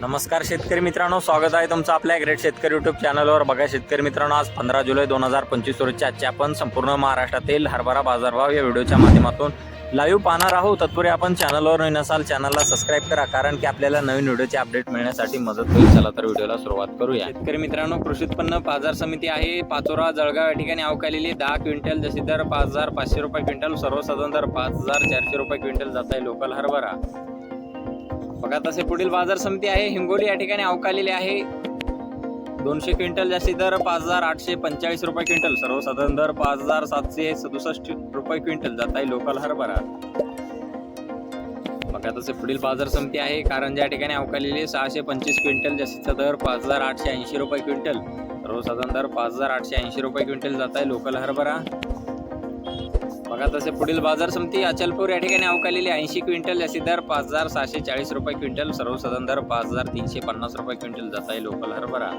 नमस्कार शेतकरी मित्रांनो स्वागत आहे तुमचं आपल्या ग्रेट शेतकरी युट्यूब चॅनलवर बघा शेतकरी मित्रांनो आज पंधरा जुलै दोन हजार पंचवीस रोजच्या आजच्या आपण संपूर्ण महाराष्ट्रातील हरभरा बाजारभाव या व्हिडिओच्या माध्यमातून लाईव्ह पाहणार आहोत. तत्पूर्वी आपण चॅनलवर नवीन असाल चॅनलला सबस्क्राईब करा कारण की आपल्याला नवीन व्हिडिओचे अपडेट मिळण्यासाठी मदत होईल. चला तर व्हिडिओला सुरुवात करूया. शेतकरी मित्रांनो कृषी उत्पन्न बाजार समिती आहे. पाचोरा जळगाव या ठिकाणी अवकालेली दहा क्विंटल जशी दर पाच हजार पाचशे रुपये क्विंटल सर्वसाधारण दर पाच हजार चारशे रुपये क्विंटल जात आहे लोकल हरभरा. बघा तसे पुढील बाजार समिती आहे. हिंगोली या ठिकाणी अवकालेली आहे. दोनशे क्विंटल जास्तीत दर पाच हजार आठशे पंचेचाळीस रुपये क्विंटल. सर्वसाधारण दर पाच हजार सातशे सदुसष्ट रुपये क्विंटल. जात आहे लोकल हरभरा. बघा तसे पुढील बाजार समिती आहे. कारण ज्या ठिकाणी अवकालेली सहाशे पंचवीस क्विंटल जास्तीचा दर पाच हजार आठशे ऐंशी रुपये क्विंटल. सर्वसाधारण दर पाच हजार आठशे ऐंशी रुपये क्विंटल जात आहे लोकल हरभरा. बघा तसे पुढील बाजार समिती अचलपूर या ठिकाणी अवकालेली ऐंशी क्विंटल याची दर पाच हजार सहाशे चाळीस रुपये क्विंटल सर्वसाधारण दर पाच हजार तीनशे पन्नास रुपये क्विंटल जात आहे. लोकल हरभरा.